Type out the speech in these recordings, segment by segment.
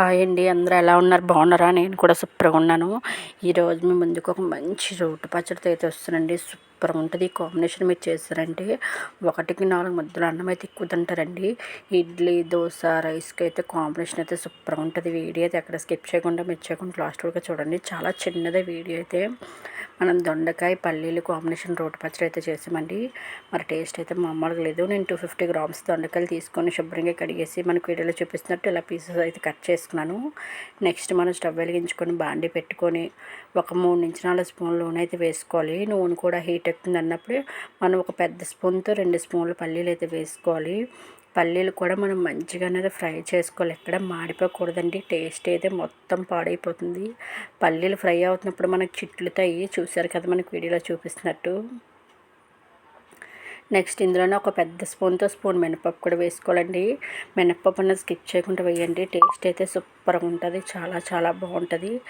Hi అండి. అందరూ ఎలా ఉన్నారు? బాగున్నారా? నేను కూడా సూపర్గా ఉన్నాను. ఈరోజు మీ ముందుకు ఒక మంచి రోడ్డు పచ్చడితో అయితే వస్తానండి. సూపర్ ఉంటుంది ఈ కాంబినేషన్ మీరు చేస్తారంటే ఒకటికి నాలుగు ముద్దలు అన్నం అయితే ఎక్కువ తింటారండి ఇడ్లీ దోశ రైస్కి అయితే కాంబినేషన్ అయితే సూపర్గా ఉంటుంది వీడియో అయితే ఎక్కడ స్కిప్ చేయకుండా మీరు చేయకుండా లాస్ట్ వరకు చూడండి. చాలా చిన్నదే వీడియో అయితే. మనం దొండకాయ పల్లీలు కాంబినేషన్ రోటి పచ్చడి అయితే చేసామండి. మరి టేస్ట్ అయితే మామూలుగా లేదు. నేను టూ ఫిఫ్టీ గ్రామ్స్ దొండకాయలు తీసుకొని శుభ్రంగా కడిగేసి మనకు వీడియోలో చూపిస్తున్నట్టు ఇలా పీసెస్ అయితే కట్ చేసుకున్నాను. నెక్స్ట్ మనం స్టవ్ వెలిగించుకొని బాండి పెట్టుకొని ఒక మూడు నుంచి నాలుగు స్పూన్లు నూనె అయితే వేసుకోవాలి. నూనె కూడా హీట్ ఎక్కుతుంది అన్నప్పుడు మనం ఒక పెద్ద స్పూన్తో రెండు స్పూన్లు పల్లీలు అయితే వేసుకోవాలి. పల్లీలు కూడా మనం మంచిగా అనేది ఫ్రై చేసుకోవాలి. ఎక్కడ మాడిపోకూడదండి. టేస్ట్ అయితే మొత్తం పాడైపోతుంది. పల్లీలు ఫ్రై అవుతున్నప్పుడు మనకు చిట్లుతాయి. చూసారు కదా మనకి వీడియోలో చూపిస్తున్నట్టు. నెక్స్ట్ ఇందులోనే ఒక పెద్ద స్పూన్తో స్పూన్ మినపప్పు కూడా వేసుకోవాలండి. మినపప్పు అనేది స్కిప్ చేయకుండా వేయండి. టేస్ట్ అయితే సూపర్గా ఉంటుంది. చాలా చాలా బాగుంటుంది.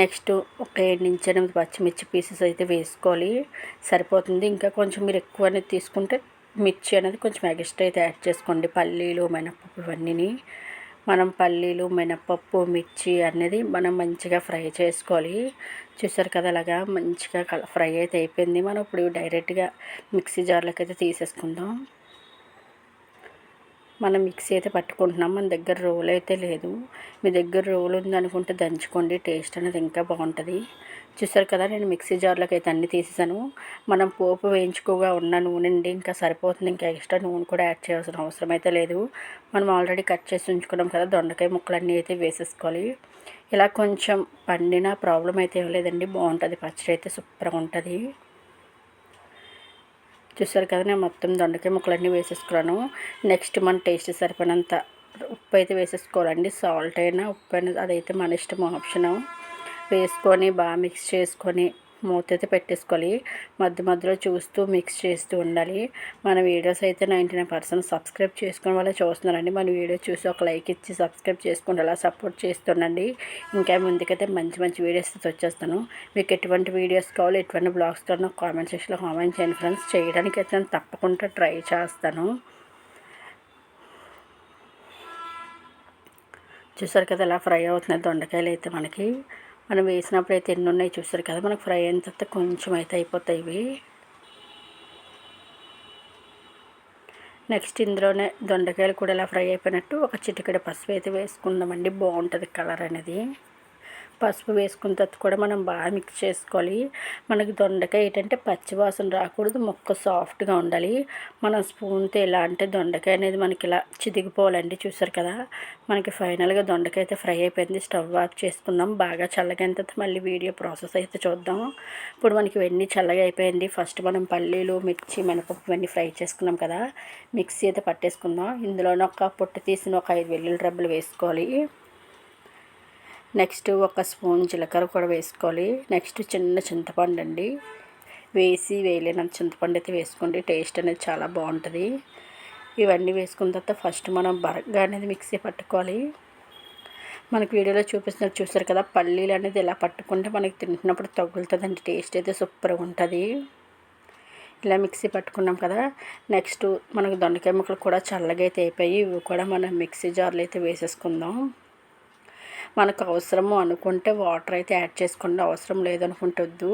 నెక్స్ట్ ఒక ఏడు నుంచి ఎనిమిది పచ్చిమిర్చి పీసెస్ అయితే వేసుకోవాలి. సరిపోతుంది. ఇంకా కొంచెం మీరు ఎక్కువ అనేది తీసుకుంటే మిర్చి అనేది కొంచెం ఎక్స్ట్రా అయితే యాడ్ చేసుకోండి. పల్లీలు మినపప్పు ఇవన్నీ మనం పల్లీలు మినపప్పు మిర్చి అనేది మనం మంచిగా ఫ్రై చేసుకోవాలి. చూసారు కదా అలాగా మంచిగా ఫ్రై అయితే అయిపోయింది. మనం ఇప్పుడు డైరెక్ట్గా మిక్సీ జార్లోకి అయితే తీసేసుకుందాం. మనం మిక్సీ అయితే పట్టుకుంటున్నాం. మన దగ్గర రోలు అయితే లేదు. మీ దగ్గర రోలు ఉందనుకుంటే దంచుకోండి. టేస్ట్ అనేది ఇంకా బాగుంటుంది. చూసారు కదా నేను మిక్సీ జార్లోకి అయితే అన్నీ తీసేసాను. మనం పోపు వేయించుకోగా ఉన్న నూనె ఇంకా సరిపోతుంది. ఇంకా ఎక్స్ట్రా నూనె కూడా యాడ్ చేయాల్సిన అవసరం అయితే లేదు. మనం ఆల్రెడీ కట్ చేసి ఉంచుకున్నాం కదా దొండకాయ ముక్కలన్నీ అయితే వేసేసుకోవాలి. ఇలా కొంచెం పండిన ప్రాబ్లం అయితే ఏం లేదండి. బాగుంటుంది. పచ్చడి అయితే సూపర్గా ఉంటుంది. చూసారు కదా నేను మొత్తం దొండకాయ ముక్కలన్నీ వేసేసుకున్నాను. నెక్స్ట్ మన టేస్ట్ సరిపడినంత ఉప్పు అయితే వేసేసుకోవాలండి. సాల్ట్ అయినా ఉప్పు అయినా అదైతే మన ఇష్టం ఆప్షను వేసుకొని బాగా మిక్స్ చేసుకొని మూత అయితే పెట్టేసుకోవాలి. మధ్య మధ్యలో చూస్తూ మిక్స్ చేస్తూ ఉండాలి. మన వీడియోస్ అయితే నైంటీ నైన్ పర్సెంట్ సబ్స్క్రైబ్ చేసుకునే వాళ్ళే చూస్తున్నారండి. మన వీడియో చూసి ఒక లైక్ ఇచ్చి సబ్స్క్రైబ్ చేసుకుంటే అలా సపోర్ట్ చేస్తుండండి. ఇంకా ముందుకైతే మంచి మంచి వీడియోస్ వచ్చేస్తాను. మీకు ఎటువంటి వీడియోస్ కావాలి ఎటువంటి బ్లాగ్స్ కావాలో కామెంట్ సెక్షన్లో కామెంట్ చేయండి ఫ్రెండ్స్ చేయడానికి అయితే నేను తప్పకుండా ట్రై చేస్తాను. చూసారు కదా ఇలా ఫ్రై అవుతున్నాయి దొండకాయలు అయితే మనకి. మనం వేసినప్పుడు అయితే ఎన్ని ఉన్నాయి చూసారు కదా మనకు ఫ్రై అయిన తర్వాత కొంచెం అయితే అయిపోతాయి ఇవి. నెక్స్ట్ ఇందులోనే దొండకాయలు కూడా ఇలా ఫ్రై అయిపోయినట్టు ఒక చిటికెడ పసుపు అయితే వేసుకుందామండి బాగుంటుంది కలర్ అనేది. పసుపు వేసుకున్న తర్వాత కూడా మనం బాగా మిక్స్ చేసుకోవాలి. మనకి దొండకాయ ఏంటంటే పచ్చివాసన రాకూడదు మొక్క సాఫ్ట్గా ఉండాలి. మనం స్పూన్తో ఎలా అంటే దొండకాయ అనేది మనకి ఇలా చిదిగిపోవాలండి చూసారు కదా? మనకి ఫైనల్గా దొండకాయ అయితే ఫ్రై అయిపోయింది స్టవ్ ఆఫ్ చేసుకుందాం బాగా చల్లగైన తర్వాత మళ్ళీ వీడియో ప్రాసెస్ అయితే చూద్దాం. ఇప్పుడు మనకి ఇవన్నీ చల్లగా అయిపోయింది. ఫస్ట్ మనం పల్లీలు మిర్చి మినపప్పు ఇవన్నీ ఫ్రై చేసుకున్నాం కదా? మిక్సీ అయితే పట్టేసుకుందాం. ఇందులోనే ఒక పొట్టు తీసిన ఒక ఐదు వెల్లుల్లి రబ్బలు వేసుకోవాలి. నెక్స్ట్ ఒక స్పూన్ జీలకర్ర కూడా వేసుకోవాలి. నెక్స్ట్ చిన్న చింతపండు అండి. వేసి వేయలేనంత చింతపండు అయితే వేసుకోండి. టేస్ట్ అనేది చాలా బాగుంటుంది. ఇవన్నీ వేసుకున్న తర్వాత ఫస్ట్ మనం బరగ్గా అనేది మిక్సీ పట్టుకోవాలి. మనకి వీడియోలో చూపిస్తున్నట్టు చూసారు కదా పల్లీలు అనేది ఇలా పట్టుకుంటే మనకి తింటున్నప్పుడు తగులుతుందండి. టేస్ట్ అయితే సూపర్గా ఉంటుంది. ఇలా మిక్సీ పట్టుకున్నాం కదా నెక్స్ట్ మనకు దొండకాయ ముక్కలు కూడా చల్లగా అయితే అయిపోయి ఇవి కూడా మనం మిక్సీ జార్లో అయితే వేసేసుకుందాం. మనకు అవసరము అనుకుంటే వాటర్ అయితే యాడ్ చేసుకోండి. అవసరం లేదనుకుంటొద్దు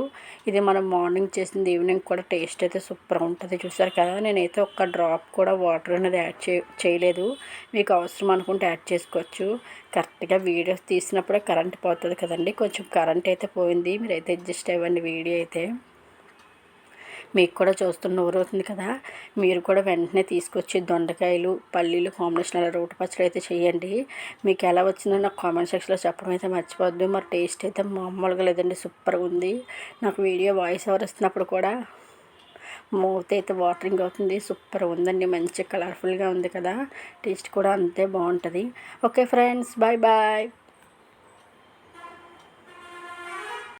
ఇది మనం మార్నింగ్ చేసింది ఈవినింగ్ కూడా టేస్ట్ అయితే సూపర్ ఉంటుంది. చూసారు కదా నేనైతే ఒక్క డ్రాప్ కూడా వాటర్ అనేది యాడ్ చే చేయలేదు. మీకు అవసరం అనుకుంటే యాడ్ చేసుకోవచ్చు. కరెక్ట్గా వీడియోస్ తీసినప్పుడే కరెంట్ పోతుంది కదండి. కొంచెం కరెంట్ అయితే పోయింది. మీరైతే అడ్జస్ట్ అవ్వండి వీడియో అయితే. మీకు కూడా చూస్తున్న ఊరవుతుంది కదా. మీరు కూడా వెంటనే తీసుకొచ్చి దొండకాయలు పల్లీలు కాంబినేషన్ అలా రోటి పచ్చడి అయితే చేయండి. మీకు ఎలా వచ్చిందో నాకు కామెంట్ సెక్షన్లో చెప్పడం అయితే మర్చిపోద్దు మరి టేస్ట్ అయితే మామూలుగా లేదండి సూపర్గా ఉంది. నాకు వీడియో వాయిస్ ఓవర్ ఇస్తున్నప్పుడు కూడా మూత అయితే వాటరింగ్ అవుతుంది సూపర్ ఉందండి. మంచి కలర్ఫుల్గా ఉంది కదా. టేస్ట్ కూడా అంతే బాగుంటుంది. Okay friends bye bye